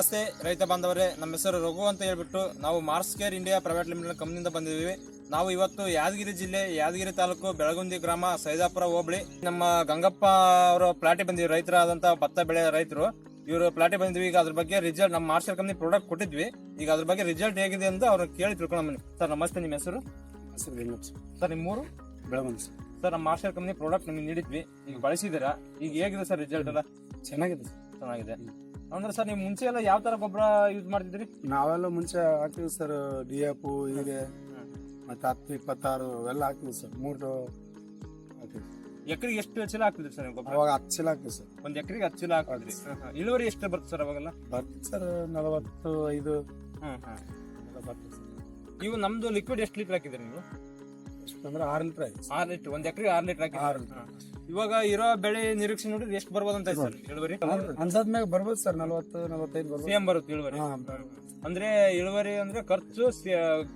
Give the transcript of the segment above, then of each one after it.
ನಮಸ್ತೆ ರೈತ ಬಾಂಧವರೇ. ನಮ್ಮ ಹೆಸರು ರಘು ಅಂತ ಹೇಳ್ಬಿಟ್ಟು ನಾವು Mars care India private limited ಕಂಪ್ನಿಯಿಂದ ಬಂದಿದ್ದೀವಿ. ನಾವು ಇವತ್ತು ಯಾದಗಿರಿ ಜಿಲ್ಲೆ ಯಾದಗಿರಿ ತಾಲೂಕು ಬೆಳಗುಂದಿ ಗ್ರಾಮ ಸೈದಾಪುರ ಹೋಬಳಿ. ನಮ್ಮ ಗಂಗಪ್ಪ ಅವರ ಪ್ಲಾಟಿ ಬಂದಿವಿ ರೈತರಾದಂತ ಭತ್ತ ಬೆಳೆ ರೈತರು. ಇವರು ಪ್ಲಾಟಿ ಬಂದಿದ್ವಿ. ಈಗ ಅದ್ರ ಬಗ್ಗೆ ರಿಸಲ್ಟ್ ನಮ್ಮ ಮಾರ್ಷಲ್ ಕಂಪ್ನಿ ಪ್ರಾಡಕ್ಟ್ ಕೊಟ್ಟಿದ್ವಿ. ಈಗ ಅದ್ರ ಬಗ್ಗೆ ರಿಸಲ್ಟ್ ಹೇಗಿದೆ ಅಂತ ಅವ್ರನ್ನ ಕೇಳಿ ತಿಳ್ಕೊಂಡು ಬನ್ನಿ. ಸರ್ ನಮಸ್ತೆ ನಿಮ್ಮ ಹೆಸರು? ಸರ್. ನಿಮ್ಮೂರು ಬೆಳವಂತ ಸರ್. ಸರ್ ನಮ್ಮ ಮಾರ್ಷಲ್ ಕಂಪ್ನಿ ಪ್ರಾಡಕ್ಟ್ ನಿಮ್ಗೆ ನೀಡಿದ್ವಿ. ಈಗ ಬಳಸಿದ್ದೀರಾ? ಈಗ ಹೇಗಿದೆ ಸರ್ ರಿಸಲ್ಟ್ ಎಲ್ಲ? ಚೆನ್ನಾಗಿದೆ ಸರ್. ಚೆನ್ನಾಗಿದೆ. ಅಂದ್ರೆ ಸರ್ ನೀವು ಮುಂಚೆ ಎಲ್ಲ ಯಾವ ತರ ಗೊಬ್ಬರ ಯೂಸ್ ಮಾಡ್ತಿದ್ರಿ? ನಾವೆಲ್ಲ ಮುಂಚೆ ಹಾಕ್ತೀವಿ ಸರ್ ಡಿ ಎಫ್ ಹೀರೆ ಮತ್ತೆ ಹತ್ತು ಇಪ್ಪತ್ತಾರು ಎಲ್ಲ ಹಾಕ್ತೀವಿ ಸರ್ ಮೂರು ಹಾಕ್ತೀವಿ. ಎಕರೆಗೆ ಎಷ್ಟು ಚೀಲ ಹಾಕ್ತಿದ್ರಿ ಸರ್ ಗೊಬ್ಬರ? ಅವಾಗ ಹತ್ತು ಚೀಲ ಹಾಕ್ತೀವಿ ಸರ್. ಒಂದ್ ಎಕರೆಗೆ ಹತ್ತು ಚೀಲ ಹಾಕಿದ್ರಿ ಇಳುವರಿ ಎಷ್ಟು ಬರುತ್ತೆ ಸರ್ ಅವಾಗೆಲ್ಲ? ಬರ್ತೀವಿ ಸರ್ ನಲವತ್ತು ಐದು. ಹ್ಮ್ ಹ್ಮ್ ಎಲ್ಲ ಬರ್ತೀವಿ ಸರ್. ಇವು ನಮ್ದು ಲಿಕ್ವಿಡ್ ಎಷ್ಟು ಲೀಟರ್ ಹಾಕಿದ್ರಿ ನೀವು? ಎಷ್ಟು ಅಂದ್ರೆ ಆರು ಲೀಟರ್ ಆಯ್ತು ಆರು ಲೀಟರ್ ಒಂದ್ ಎಕರೆಗೆ ಆರು ಲೀಟರ್ ಆರು ಹಾಕಿ ಇವಾಗ ಇರೋ ಬೆಳೆ ನಿರೀಕ್ಷೆ ನೋಡಿದ್ರೆ ಎಷ್ಟು ಬರ್ಬೋದು ಅಂತ ಸರ್ ಇಳುವರಿ? ಬರ್ಬೋದು ಸರ್ ನಲವತ್ತು ನಲವತ್ತೈದು ಬರ್ಬೋದು. ಸೇಮ್ ಬರುತ್ತೆ ಇಳುವರಿ. ಅಂದ್ರೆ ಇಳುವರಿ ಅಂದ್ರೆ ಖರ್ಚು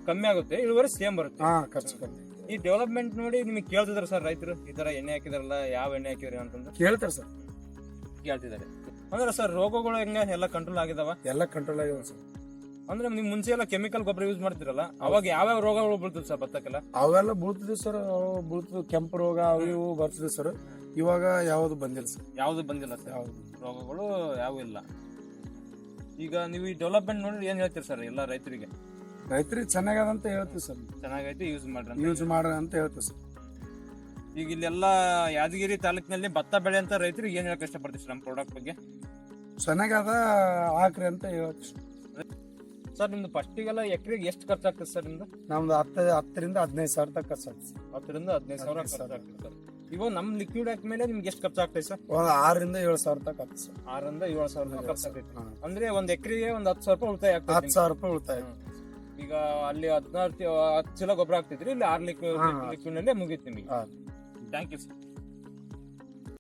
ಕಮ್ಮಿ ಆಗುತ್ತೆ ಇಳುವರಿ ಸೇಮ್ ಬರುತ್ತೆ. ಹಾ ಖರ್ಚು ಕಮ್ಮಿ. ಈ ಡೆವಲಪ್ಮೆಂಟ್ ನೋಡಿ ನಿಮಗೆ ಕೇಳ್ತಿದಾರೆ ಸರ್ ರೈತರು ಈ ತರ ಎಣ್ಣೆ ಹಾಕಿದಾರಲ್ಲ ಯಾವ ಎಣ್ಣೆ ಹಾಕಿದ್ರಿ ಅಂತಂದ್ರೆ ಕೇಳ್ತಾರೆ ಸರ್. ಕೇಳ್ತಿದ್ದಾರೆ. ಅಂದ್ರೆ ಸರ್ ರೋಗಗಳು ಹೆಂಗ? ಎಲ್ಲ ಕಂಟ್ರೋಲ್ ಆಗಿದಾವ? ಎಲ್ಲ ಕಂಟ್ರೋಲ್ ಆಗಿದೆ ಸರ್. ಅಂದ್ರೆ ನೀವು ಮುಂಚೆ ಎಲ್ಲ ಕೆಮಿಕಲ್ ಗೊಬ್ಬರ ಯೂಸ್ ಮಾಡ್ತಿರಲ್ಲ ಅವಾಗ ಯಾವ್ಯಾವ ರೋಗಗಳು ಬೀಳ್ತದೆ ಸರ್ ಭತ್ತಕ್ಕೆಲ್ಲ? ಅವೆಲ್ಲ ಬೀಳ್ತಿದ್ವಿ ಸರ್ ಅವು ಬೀಳ್ತಿದ್ವು. ಕೆಂಪು ರೋಗ ಅವು ಇವು ಬರ್ತಿದ್ವಿ ಸರ್. ಇವಾಗ ಯಾವ್ದು ಬಂದಿಲ್ಲ ಸರ್. ಯಾವ್ದು ಬಂದಿಲ್ಲ ಸರ್? ಯಾವ್ದು ರೋಗಗಳು ಯಾವ ಇಲ್ಲ. ಈಗ ನೀವು ಈ ಡೆವಲಪ್ಮೆಂಟ್ ನೋಡಿದ್ರೆ ಏನ್ ಹೇಳ್ತೀರಿ ಸರ್ ಎಲ್ಲ ರೈತರಿಗೆ? ರೈತರಿಗೆ ಚೆನ್ನಾಗದಂತ ಹೇಳ್ತೀವಿ ಸರ್. ಚೆನ್ನಾಗೈತೆ ಯೂಸ್ ಮಾಡ್ರಿ ಅಂತ. ಯೂಸ್ ಮಾಡ್ರಿ ಅಂತ ಹೇಳ್ತೀವಿ ಸರ್. ಈಗ ಇಲ್ಲೆಲ್ಲ ಯಾದಗಿರಿ ತಾಲೂಕಿನಲ್ಲಿ ಭತ್ತ ಬೆಳೆ ಅಂತ ರೈತರಿಗೆ ಏನ್ ಹೇಳಕ್ ಇಷ್ಟಪಡ್ತೀವಿ ಸರ್ ನಮ್ಮ ಪ್ರಾಡಕ್ಟ್ ಬಗ್ಗೆ? ಚೆನ್ನಾಗದ ಹಾಕ್ರಿ ಅಂತ ಹೇಳ್ತೀವಿ ಸರ್. ನಿಮ್ದು ಫಸ್ಟಿಗೆಲ್ಲ ಎಕರೆಗೆ ಎಷ್ಟು ಖರ್ಚಾಗ್ತದೆ ಸರ್ ನಿಮ್ದು ನಮ್ದು ಹತ್ತು ಹತ್ತರಿಂದ ಹದಿನೈದು ಸಾವಿರ ತನಕ ಖರ್ಚು ಆಗ್ತದೆ ಸರ್. ಹತ್ತರಿಂದ ಹದಿನೈದು ಸಾವಿರ ಹದಿನೈದು ಸಾವಿರ. ಖರ್ಚಾಗ್ತದೆ ಸರ್ ಇವಾಗ ನಮ್ ಲಿಕ್ವಿಡ್ ಹಾಕ್ಮೇಲೆ ನಿಮ್ಗೆ ಎಷ್ಟು ಖರ್ಚಾಗ್ತದೆ ಸರ್ ಒಂದು ಆರರಿಂದ ಏಳು ಸಾವಿರ ತನಕ ಆಗ್ತದೆ ಸರ್ ಆರರಿಂದ ಏಳು ಸಾವಿರ ಖರ್ಚು ಖರ್ಚಾಗ್ತೈತೆ ಹಾ. ಅಂದ್ರೆ ಒಂದು ಎಕರೆಗೆ ಒಂದು ಹತ್ತು ಸಾವಿರ ರೂಪಾಯಿ ಉಳಿತಾಯ ಆಗ್ತದೆ ಹತ್ತು ಸಾವಿರ ರೂಪಾಯಿ ಉಳಿತಾಯ ಈಗ ಅಲ್ಲಿ ಹದಿನಾರು ಹತ್ತು ಚೀಲ ಗೊಬ್ಬರ ಆಗ್ತಿದ್ರಿ ಇಲ್ಲಿ ಆರ್ ಲಿಕ್ವಿಡ್ ಹಾ. ಲಿಕ್ವಿಡ್ ನಲ್ಲೇ ಮುಗೀತು ನಿಮಗೆ ಹಾ. Thank you sir